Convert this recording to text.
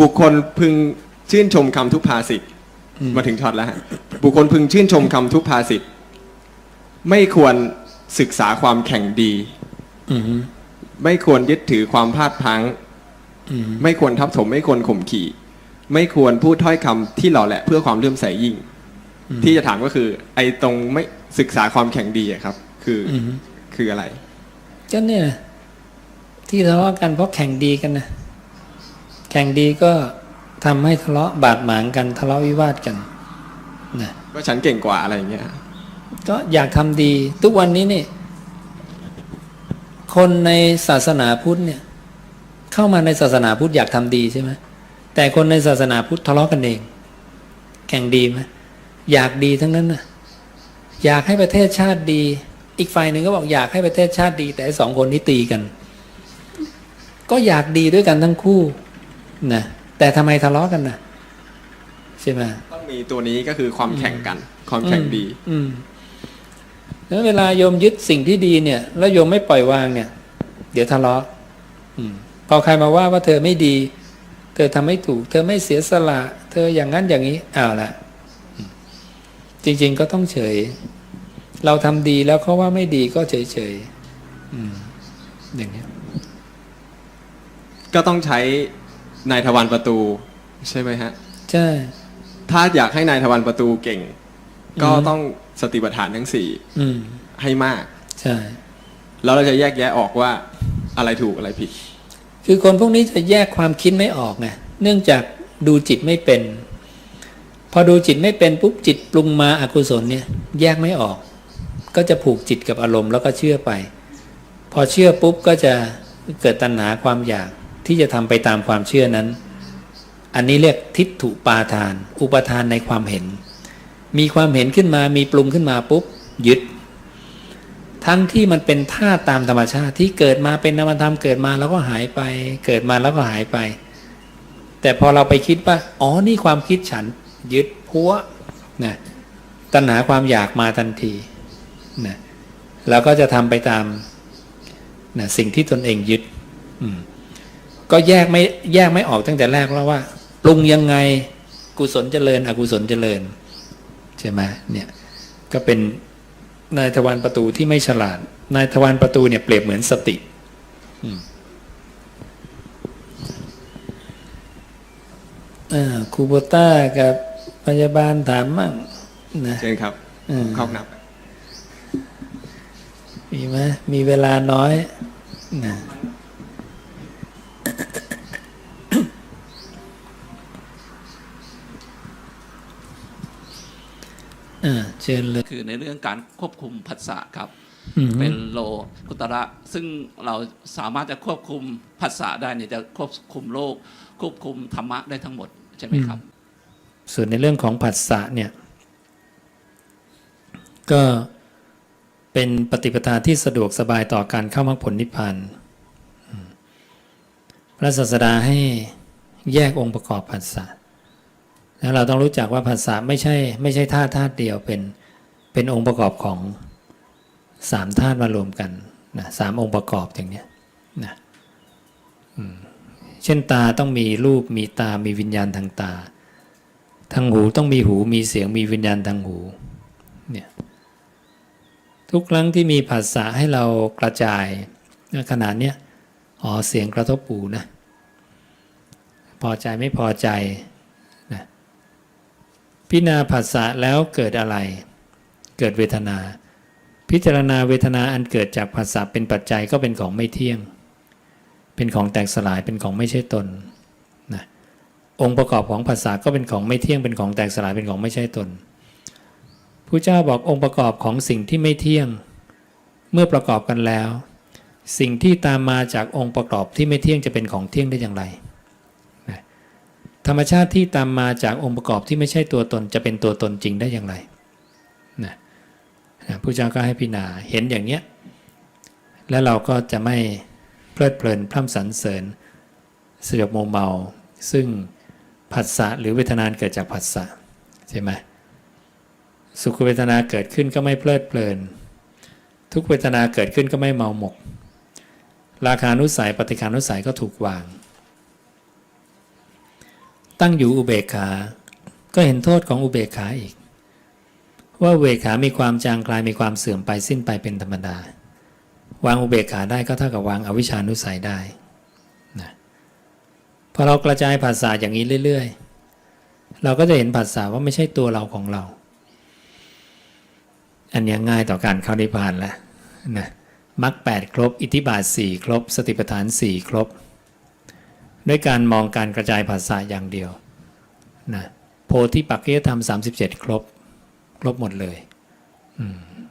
บุคคลพึงชื่นชมคำทุพภาษิตมาถึงช็อตแล้วฮะบุคคลพึงชื่นชมคำทุพภาษิตไม่ควรศึกษาความแข่งดีอืมไม่ควรยึดถือความพลาดพลั้งอืมไม่ควรทับถมไม่ควรข่มขี่ ไม่ควรพูดถ้อยคำที่หล่อแหละเพื่อความเลื่อมใสยิ่ง ที่จะถามก็คือ ไอ้ตรงไม่ศึกษาความแข่งดีอะครับ คือออืมคืออะไรก็เนี่ยนะที่ทะเลาะกันเพราะแข่งดีกันนะ แข่งดีก็ทำให้ทะเลาะบาดหมางกันทะเลาะวิวาทกันนะว่าฉันเก่งกว่าอะไรอย่างเงี้ยก็อยากทำดี ทุกวันนี้เนี่ยคนในศาสนาพุทธเนี่ย เข้ามาในศาสนาพุทธอยากทำดีใช่ไหมแต่คนในศาสนาพุทธทะเลาะกันเอง แข่งดีไหมอยากดีทั้งนั้นนะอยากให้ประเทศชาติดี อีกฝ่ายหนึ่งก็บอกอยากให้ประเทศชาติดี แต่ไอ้สองคนนี้ตีกัน ก็อยากดีด้วยกันทั้งคู่ นะแต่ทำไมทะเลาะกันนะใช่ไหมต้องมีตัวนี้ก็คือความแข่งกัน ความแข่งดี อืมแล้วเวลาโยมยึดสิ่งที่ดีเนี่ย แล้วโยมไม่ปล่อยวางเนี่ย เดี๋ยวทะเลาะอืมพอใครมาว่าว่าเธอไม่ดี เธอทำไม่ถูก เธอไม่เสียสละ เธออย่างนั้นอย่างนี้อ้าวละอืมจริง ๆ ก็ต้องเฉย เราทำดีแล้วเขาว่าไม่ดีก็เฉยเฉยๆอืมอย่างเนี้ยก็ต้องใช้ นายทวารประตู ใช่ไหมฮะ ใช่ ถ้าอยากให้นายทวารประตูเก่ง ก็อืมต้องสติปัฏฐานทั้งสี่อืม ให้มาก ใช่ แล้วเราจะแยกแยะออกว่าอะไรถูกอะไรผิด คือคนพวกนี้จะแยกความคิดไม่ออกไงเนื่องจากดูจิตไม่เป็น พอดูจิตไม่เป็นปุ๊บจิตปรุงมาอากุศลเนี่ย แยกไม่ออก ก็จะผูกจิตกับอารมณ์แล้วก็เชื่อไป พอเชื่อปุ๊บก็จะเกิดตัณหาความอยาก ที่จะทำไปตามความเชื่อนั้น อันนี้เรียกทิฏฐุปาทาน อุปทานในความเห็น มีความเห็นขึ้นมามีปรุงขึ้นมาปุ๊บยึด ทั้งที่มันเป็นท่าตามธรรมชาติที่เกิดมาเป็นนามธรรมเกิดมาแล้วก็หายไป เกิดมาแล้วก็หายไป แต่พอเราไปคิดว่าอ๋อนี่ความคิดฉันยึดพัวนะตัณหาความอยากมาทันทีนะแล้วก็จะทำไปตามนะสิ่งที่ตนเองยึด อืม ก็แยกไม่แยกไม่ออกตั้งแต่แรกแล้วว่าปรุงยังไงกุศลเจริญ อกุศลเจริญใช่ไหมเนี่ยก็เป็นนายทวารประตูที่ไม่ฉลาด นายทวารประตูเนี่ยเปรียบเหมือนสติอืมอ่าครูโบต้ากับพยาบาลถามมั่งนะเช่นครับอืมเข้านับ มีไหมมีเวลาน้อยนะ เชิญเลยคือในเรื่องการควบคุมผัสสะครับอืมเป็นโลกุตระ ซึ่งเราสามารถจะควบคุมผัสสะได้เนี่ยจะควบคุมโลก ควบคุมธรรมะได้ทั้งหมดใช่ไหมครับ ส่วนในเรื่องของผัสสะเนี่ย ก็เป็นปฏิปทาที่สะดวกสบายต่อการเข้ามรรคผลนิพพานอืมพระศาสดาให้แยกองค์ประกอบผัสสะ แล้วเราต้องรู้จักว่าผัสสะไม่ใช่ไม่ใช่ธาตุธาตุเดียวเป็นเป็นองค์ประกอบของสามธาตุมารวมกันนะสามองค์ประกอบอย่างเนี้ยนะเช่นตาต้องมีรูปมีตามีวิญญาณทางตา ทางหูต้องมีหูมีเสียงมีวิญญาณทางหูเนี่ยทุกครั้งที่มีภาษาให้เรากระจายขนาดเนี้ยอ๋อเสียงกระทบหูนะพอใจไม่พอใจ พิจารณาภาษาแล้วเกิดอะไร เกิดเวทนา พิจารณาเวทนาอันเกิดจากภาษาเป็นปัจจัยก็เป็นของไม่เที่ยง เป็นของแตกสลายเป็นของไม่ใช่ตนนะองค์ประกอบของภาษาก็เป็นของไม่เที่ยงเป็นของแตกสลายเป็นของไม่ใช่ตนผู้เจ้าบอกองค์ประกอบของสิ่งที่ไม่เที่ยง เมื่อประกอบกันแล้ว สิ่งที่ตามมาจากองค์ประกอบที่ไม่เที่ยงจะเป็นของเที่ยงได้อย่างไร ธรรมชาติที่ตามมาจากองค์ประกอบที่ไม่ใช่ตัวตน จะเป็นตัวตนจริงได้อย่างไรนะนะผู้เจ้าก็ให้พิจารณาเห็นอย่างเนี้ยแล้วเราก็จะไม่เพลิดเพลินพร่ำสรรเสริญสยบโมเมา ซึ่งผัสสะหรือเวทนานเกิดจากผัสสะใช่ไหมสุขเวทนาเกิดขึ้นก็ไม่เพลิดเพลิน ทุกเวทนาเกิดขึ้นก็ไม่เมาหมก ราคานุสัยปฏิคานุสัยก็ถูกวาง ตั้งอยู่อุเบกขา ก็เห็นโทษของอุเบกขาอีก ว่าอุเบกขามีความจางคลายมีความเสื่อมไปสิ้นไปเป็นธรรมดา วางอุเบกขาได้ก็เท่ากับวางอวิชชานุสัยได้นะพอเรากระจายภาษาอย่างนี้เรื่อย ๆ เราก็จะเห็นภาษาว่าไม่ใช่ตัวเราของเรา อันนี้ง่ายต่อการเข้านิพพานแล้วนะมรรคแปดครบ อิทธิบาทสี่ครบ สติปัฏฐานสี่ครบ ด้วยการมองการกระจายภาษาอย่างเดียวนะโพธิปักกิยธรรม 37 ครบ ครบหมดเลย อืม